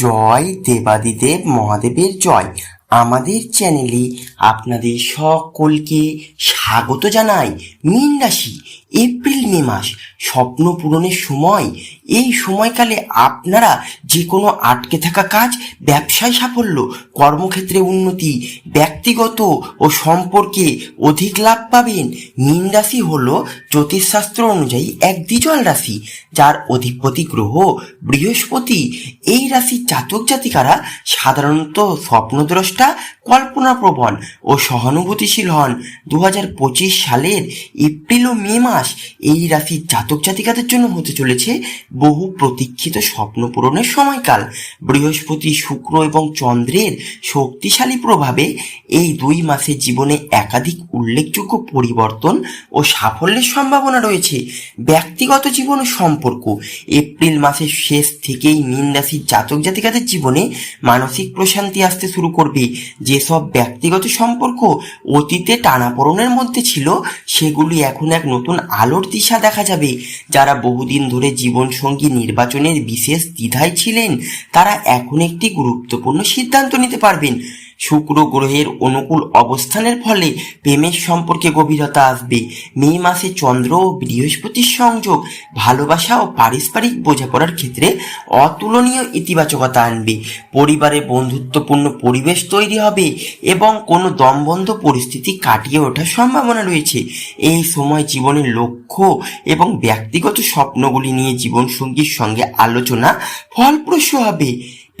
জয় দেবাদিদেব মহাদেবের জয়। আমাদের চ্যানেলে আপনাদের সকলকে স্বাগত জানাই। মীন রাশি, এপ্রিল, মে মাস, স্বপ্ন পূরণের সময়। এই সময়কালে আপনারা যে কোনো আটকে থাকা কাজ, ব্যবসায় সাফল্য, কর্মক্ষেত্রে উন্নতি, ব্যক্তিগত ও সম্পর্কে অধিক লাভ পাবেন। মীন রাশি হল জ্যোতিষশাস্ত্র অনুযায়ী এক দ্বিজল রাশি, যার অধিপতি গ্রহ বৃহস্পতি। এই রাশির জাতক জাতিকারা সাধারণত স্বপ্নদ্রষ্টা কল্পনাপ্রবণ ও সহানুভূতিশীল হন। দু হাজার পঁচিশ সালের এপ্রিল ও মে মাস এই রাশির জাতক জাতিকাদের জন্য হতে চলেছে বহু প্রতীক্ষিত স্বপ্ন পূরণের সময়কাল। বৃহস্পতি, শুক্র এবং চন্দ্রের শক্তিশালী প্রভাবে এই দুই মাসের জীবনে একাধিক উল্লেখযোগ্য পরিবর্তন ও সাফল্যের সম্ভাবনা রয়েছে। ব্যক্তিগত জীবন সম্পর্ক। এপ্রিল মাসের শেষ থেকেই মীন রাশির জাতক জাতিকাদের জীবনে মানসিক প্রশান্তি আসতে শুরু করবে। যেসব ব্যক্তিগত সম্পর্ক অতীতে টানাপোড়নের মধ্যে ছিল, সেগুলি এখন এক নতুন আলোর দিশা দেখা যাবে। যারা বহুদিন ধরে জীবনসঙ্গী নির্বাচনের বিশেষ দ্বিধায় ছিলেন, তারা এখন একটি গুরুত্বপূর্ণ সিদ্ধান্ত নিতে পারবেন। শুক্র গ্রহের অনুকূল অবস্থানের ফলে প্রেমের সম্পর্কে গভীরতা আসবে। মে মাসে চন্দ্র ও বৃহস্পতির সংযোগ ভালোবাসা ও পারস্পরিক বোঝাপড়ার ক্ষেত্রে অতুলনীয় ইতিবাচকতা আনবে। পরিবারে বন্ধুত্বপূর্ণ পরিবেশ তৈরি হবে এবং কোনো দমবন্ধ পরিস্থিতি কাটিয়ে ওঠার সম্ভাবনা রয়েছে। এই সময় জীবনের লক্ষ্য এবং ব্যক্তিগত স্বপ্নগুলি নিয়ে জীবনসঙ্গীর সঙ্গে আলোচনা ফলপ্রসূ হবে।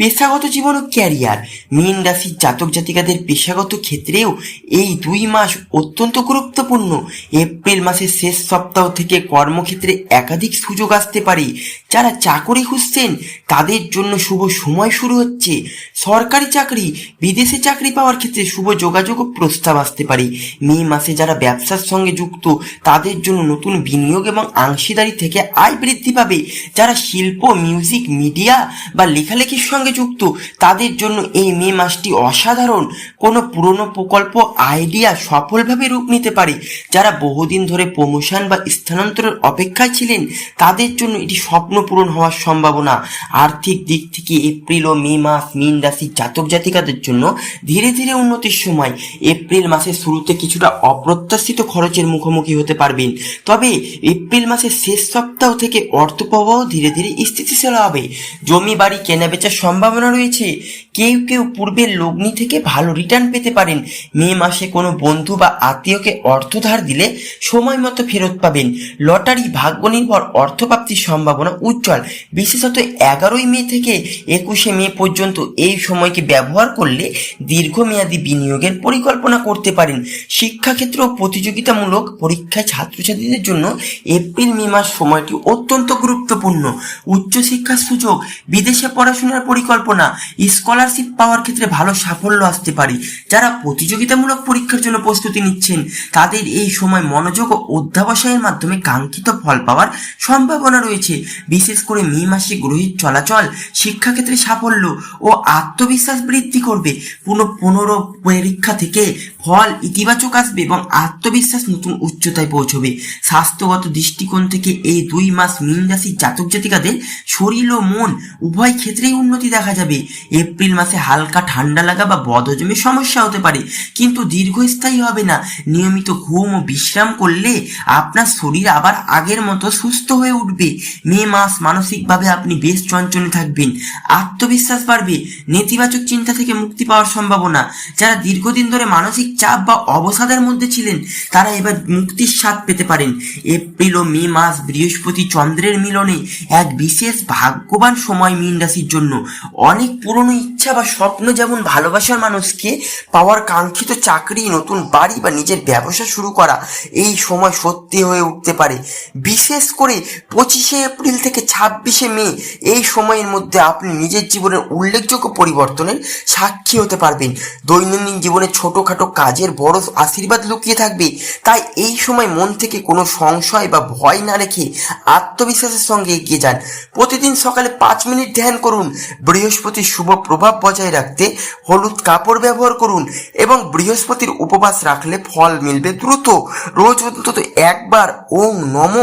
পেশাগত জীবন ও ক্যারিয়ার। মীন রাশির জাতক জাতিকাদের পেশাগত ক্ষেত্রেও এই দুই মাস অত্যন্ত গুরুত্বপূর্ণ। এপ্রিল মাসের শেষ সপ্তাহ থেকে কর্মক্ষেত্রে একাধিক সুযোগ আসতে পারে। যারা চাকরি খুঁজছেন, তাদের জন্য শুভ সময় শুরু হচ্ছে। সরকারি চাকরি, বিদেশে চাকরি পাওয়ার ক্ষেত্রে শুভ যোগাযোগ ও প্রস্তাব আসতে পারে। মে মাসে যারা ব্যবসার সঙ্গে যুক্ত, তাদের জন্য নতুন বিনিয়োগ এবং অংশীদারি থেকে আয় বৃদ্ধি পাবে। যারা শিল্প, মিউজিক, মিডিয়া বা লেখালেখির সঙ্গে যুক্ত। তাদের জন্য এই মে মাসটি অসাধারণ। কোনো পুরনো প্রকল্প, আইডিয়া সফলভাবে রূপ নিতে পারে। যারা বহুদিন ধরে প্রমোশন বা স্থানান্তরের অপেক্ষায় ছিলেন, তাদের জন্য এটি স্বপ্ন পূরণ হওয়ার সম্ভাবনা। আর্থিক দিক থেকে এপ্রিল ও মে মাস মীন রাশির জাতক জাতিকাদের জন্য ধীরে ধীরে উন্নতির সময়। এপ্রিল মাসের শুরুতে কিছুটা অপ্রত্যাশিত খরচের মুখোমুখি হতে পারবেন। তবে এপ্রিল মাসের শেষ সপ্তাহ থেকে অর্থ প্রবাহ ধীরে ধীরে স্থিতিশীল হবে। জমি, বাড়ি, কেনাবেচার সম্ভাবনা রয়েছে। কেউ কেউ পূর্বের লগ্নি থেকে ভালো রিটার্ন পেতে পারেন। মে মাসে কোনো বন্ধু বা আত্মীয়কে অর্থ ধার দিলে সময় মতো ফেরত পাবেন। লটারি ভাগ্য নির্ভর অর্থপ্রাপ্তির সম্ভাবনা উজ্জ্বল। বিশেষত এগারোই মে থেকে একুশে মে পর্যন্ত এই সময়কে ব্যবহার করলে দীর্ঘমেয়াদী বিনিয়োগের পরিকল্পনা করতে পারেন। শিক্ষাক্ষেত্র ও প্রতিযোগিতামূলক পরীক্ষায় ছাত্রছাত্রীদের জন্য এপ্রিল মে মাস সময়টি অত্যন্ত গুরুত্বপূর্ণ। উচ্চশিক্ষার সুযোগ, বিদেশে পড়াশোনার পরিকল্পনা স্কলারশিপ পাওয়ার ক্ষেত্রে ভালো সাফল্য আসতে পারে। যারা প্রতিযোগিতামূলক পরীক্ষার জন্য প্রস্তুতি নিচ্ছেন, তাদের এই সময় মনোযোগ ও অধ্যাবসায়ের মাধ্যমে কাঙ্ক্ষিত ফল পাওয়ার সম্ভাবনা রয়েছে। বিশেষ করে মে মাসে গ্রহীর চলাচল, শিক্ষাক্ষেত্রে সাফল্য ও আত্মবিশ্বাস বৃদ্ধি করবে। পুনঃ পুনর পরীক্ষা থেকে ফল ইতিবাচক আসবে এবং আত্মবিশ্বাস নতুন উচ্চতায় পৌঁছবে। স্বাস্থ্যগত দৃষ্টিকোণ থেকে এই দুই মাস মীন রাশির জাতক জাতিকাদের শরীর ও মন উভয় ক্ষেত্রেই উন্নতি দেখা যাবে। এপ্রিল মাসে হালকা ঠান্ডা লাগা বা বদহজমের সমস্যা হতে পারে। কিন্তু দীর্ঘস্থায়ী হবে না। নিয়মিত ঘুম ও বিশ্রাম করলে আপনার শরীর আবার আগের মতো সুস্থ হয়ে উঠবে। মে মাস মানসিকভাবে আপনি বেশ চঞ্চলে থাকবেন। আত্মবিশ্বাস বাড়বে। নেতিবাচক চিন্তা থেকে মুক্তি পাওয়ার সম্ভাবনা। যারা দীর্ঘদিন ধরে মানসিক চাপ বা অবসাদের মধ্যে ছিলেন, তারা এবার মুক্তির স্বাদ পেতে পারেন। এপ্রিল ও মে মাস বৃহস্পতি চন্দ্রের মিলনে এক বিশেষ ভাগ্যবান সময় মীন রাশির জন্য। অনেক পুরনো ইচ্ছা বা স্বপ্ন যেমন ভালোবাসার মানুষকে পাওয়ার কাঙ্ক্ষিত চাকরি, নতুন বাড়ি বা নিজের ব্যবসা শুরু করা, এই সময় সত্যি হয়ে উঠতে পারে। বিশেষ করে পঁচিশে এপ্রিল থেকে ছাব্বিশে মে, এই সময়ের মধ্যে আপনি নিজের জীবনের উল্লেখযোগ্য পরিবর্তনের সাক্ষী হতে পারবেন। দৈনন্দিন জীবনে ছোটোখাটো কাজের বড় আশীর্বাদ লুকিয়ে থাকবে। তাই এই সময় মন থেকে কোনো সংশয় বা ভয় না রেখে আত্মবিশ্বাসের সঙ্গে এগিয়ে যান। প্রতিদিন সকালে পাঁচ মিনিট ধ্যান করুন। বৃহস্পতির শুভ প্রভাব বজায় রাখতে হলুদ কাপড় ব্যবহার করুন এবং বৃহস্পতির উপবাস রাখলে ফল মিলবে দ্রুত। রোজ অন্তত একবার ওম নম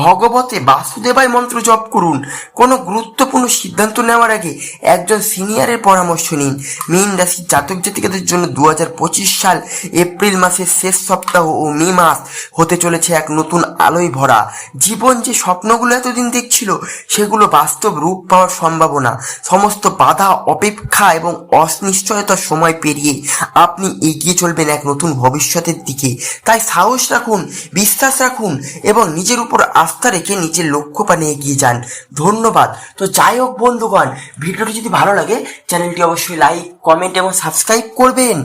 ভগবতে বাসুদেবায় মন্ত্র জপ করুন। কোনো গুরুত্বপূর্ণ সিদ্ধান্ত নেওয়ার আগে একজন সিনিয়রের পরামর্শ নিন। মীন রাশির জাতক জাতিকাদের জন্য দু হাজার পঁচিশ সাল এপ্রিল মাসের শেষ সপ্তাহ ও মে মাস হতে চলেছে এক নতুন আলোয় ভরা। জীবন যে স্বপ্নগুলো এতদিন দেখছিল, সেগুলো বাস্তব রূপ পাওয়ার সম্ভাবনা। সমস্ত বাধা, অপেক্ষা এবং অনিশ্চয়তার সময় পেরিয়ে আপনি এগিয়ে চলবেন এক নতুন ভবিষ্যতের দিকে। তাই সাহস রাখুন, বিশ্বাস রাখুন এবং নিজের উপর আস্থা রেখে নিজের লক্ষ্য পানে এগিয়ে যান। ধন্যবাদ। তো যাই হোক বন্ধুগণ, ভিডিওটি যদি ভালো লাগে, চ্যানেলটি অবশ্যই লাইক কমেন্ট এবং সাবস্ক্রাইব করবেন।